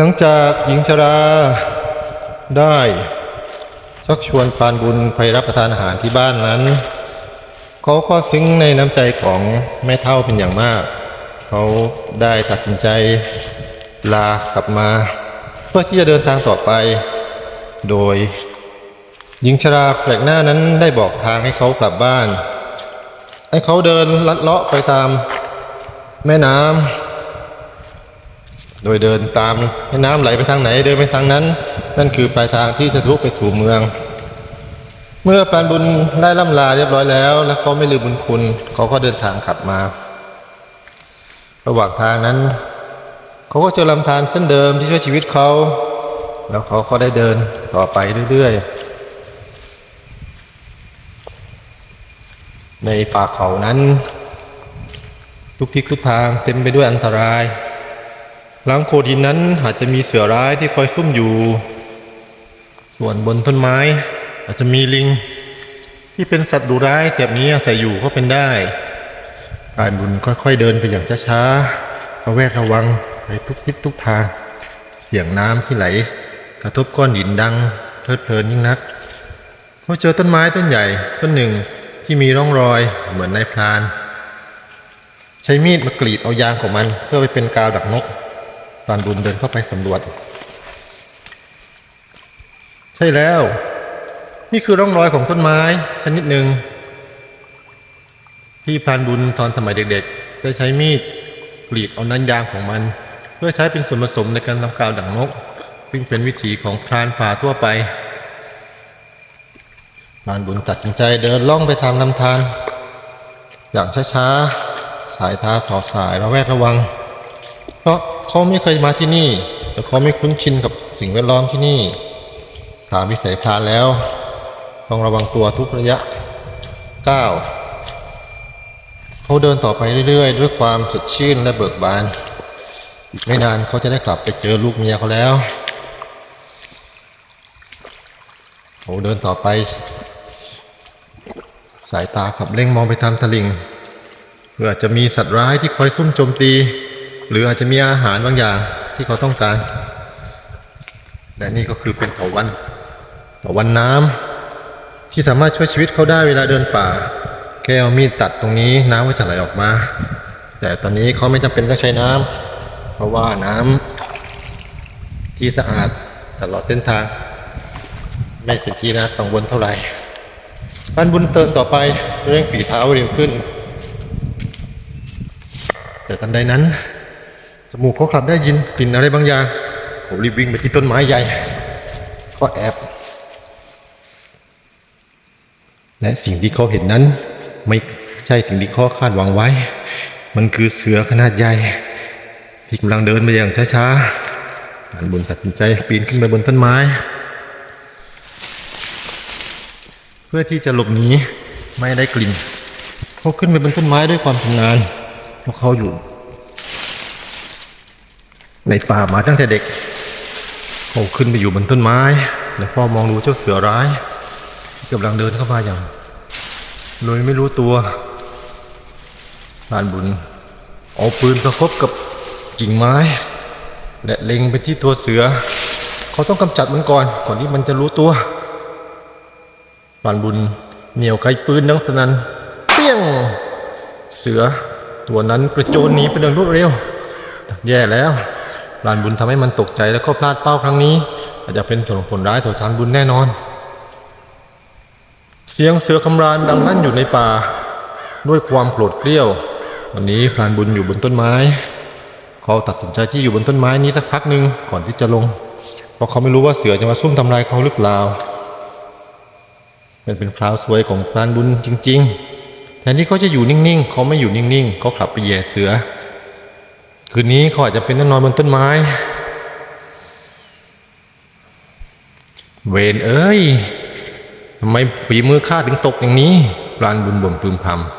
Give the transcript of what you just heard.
หลังจากหญิงชราได้ชักชวนพานบุญไปรับประทานอาหารที่บ้านนั้น เขาก็ซึ้งในน้ำใจของแม่เท่าเป็นอย่างมาก เขาได้ตัดสินใจลากลับมา เพื่อที่จะเดินทางต่อไป โดย หญิงชราแปลกหน้านั้นได้บอกทางให้เขากลับบ้าน ให้เขาเดินลัดเลาะไปตามแม่น้ำ โดยเดินตามแม่น้ำไหลไปทางไหนเดินไปทางนั้น นั่นคือปลายทางที่จะทะลุไปสู่เมือง เมื่อปานบุญได้ล่ำลาเรียบร้อยแล้ว และเขาไม่ลืมบุญคุณเขาก็เดินทางกลับมา ระหว่างทางนั้นเขาก็เจอลำธารเส้นเดิมที่ช่วยชีวิตเขา แล้วเขาก็ได้เดินต่อไปเรื่อยๆ ในป่าเขานั้น ทุกทิศทุกทางเต็มไปด้วยอันตราย หลังโขดหินนั้นอาจจะมีเสือร้ายที่คอยซุ่มอยู่ ส่วนบนต้นไม้ อาจจะมีลิง ที่เป็นสัตว์ดุร้ายแบบนี้อาศัยอยู่ก็เป็นได้การบุญค่อยๆเดินไปอย่างช้าๆระแวดระวังไปทุกทิศทุกทาง เสียงน้ำที่ไหล กระทบก้อนหินดังเพลิดเพลินยิ่งนักเขาเจอต้นไม้ต้นใหญ่ต้นหนึ่งที่มีร่องรอยเหมือนนายพราน ใช้มีดมากรีดเอายางของมันเพื่อไปเป็นกาวดักนก ปานบุญเดินเข้าไปสำรวจ ใช่แล้ว นี่คือร่องรอยของต้นไม้ ชนิดหนึ่ง ที่พรานบุญตอนสมัยเด็กๆ ได้ใช้มีดกรีดเอานั้นยางของมัน เพื่อใช้เป็นส่วนผสมในการทำกาวดักนก ซึ่งเป็นวิถีของพรานป่าทั่วไปพรานบุญตัดสินใจเดินล่องไปตามลำธารอย่างช้าๆสายตาสอดสายระแวดระวัง เพราะ เขาไม่เคยมาที่นี่และเขาไม่คุ้นชินกับสิ่งแวดล้อมที่นี่ ถามวิสัยพรานแล้ว ต้องระวังตัวทุกระยะก้าวเขาเดินต่อไปเรื่อยๆ ด้วยความสดชื่นและเบิกบาน อีกไม่นานเขาจะได้กลับไปเจอลูกเมียเขาแล้วเขาเดินต่อไป สายตาขับเร่งมองไปตามตลิ่งเพื่อจะมีสัตว์ร้ายที่คอยซุ่มโจมตี หรืออาจจะมีอาหารบางอย่างที่เขาต้องการ และนี่ก็คือเป็นเถาวันเถาวันน้ำที่สามารถช่วยชีวิตเขาได้เวลาเดินป่า แค่เอามีดตัดตรงนี้น้ำก็จะไหลออกมา แต่ตอนนี้เขาไม่จำเป็นต้องใช้น้ำเพราะว่าน้ำที่สะอาดตลอดเส้นทาง ไม่เป็นที่น่ากังวลเท่าไหร่ปันบุญเตินต่อไปเร่งฝีเท้าเร็วขึ้น แต่ทันใดนั้น จมูกเขากลับได้ยินกลิ่นอะไรบางอย่างเขารีบวิ่งไปที่ต้นไม้ใหญ่ ก็แอบ และสิ่งที่เขาเห็นนั้น ไม่ใช่สิ่งที่เขาคาดหวังไว้ มันคือเสือขนาดใหญ่ ที่กำลังเดินมาอย่างช้าๆอันบุญตัดสินใจปีนขึ้นไปบนต้นไม้ เพื่อที่จะหลบหนีไม่ได้กลิ่นเขาขึ้นไปบนต้นไม้ด้วยความชำนาญเพราะเขาอยู่ ในป่ามาตั้งแต่เด็กเขาขึ้นไปอยู่บนต้นไม้ และเฝ้ามองดูเจ้าเสือร้ายที่กำลังเดินเข้ามาอย่างโดยไม่รู้ตัวพานบุญเอาปืนประคบกับกิ่งไม้ และเล็งไปที่ตัวเสือ เขาต้องกำจัดมันก่อน ก่อนที่มันจะรู้ตัวพานบุญเหนี่ยวไกปืนดังสนันเปี้ยง เสือตัวนั้นกระโจนหนีไปอย่างรวดเร็ว แย่แล้ว พรานบุญทำให้มันตกใจแล้วก็พลาดเป้าครั้งนี้ อาจจะเป็นผลผลร้ายต่อทานบุญแน่นอน เสียงเสือคำรามดังลั่นอยู่ในป่า ด้วยความโกรธเกรี้ยววันนี้พรานบุญอยู่บนต้นไม้ เขาตัดสินใจที่อยู่บนต้นไม้นี้สักพักหนึ่งก่อนที่จะลง เพราะเขาไม่รู้ว่าเสือจะมาซุ่มทำลายเขาหรือเปล่าเป็นเป็นคราวสวยของพรานบุญจริง ๆ แทนที่เขาจะอยู่นิ่งๆ เขาไม่อยู่นิ่งๆ เขาขับไปแย่เสือ คืนนี้เขาอาจจะเป็นต้องนอนบนต้นไม้ เวนเอ้ยทำไมฝีมือข้าถึงตกอย่างนี้ ปรานบุญบ่มพึมพำ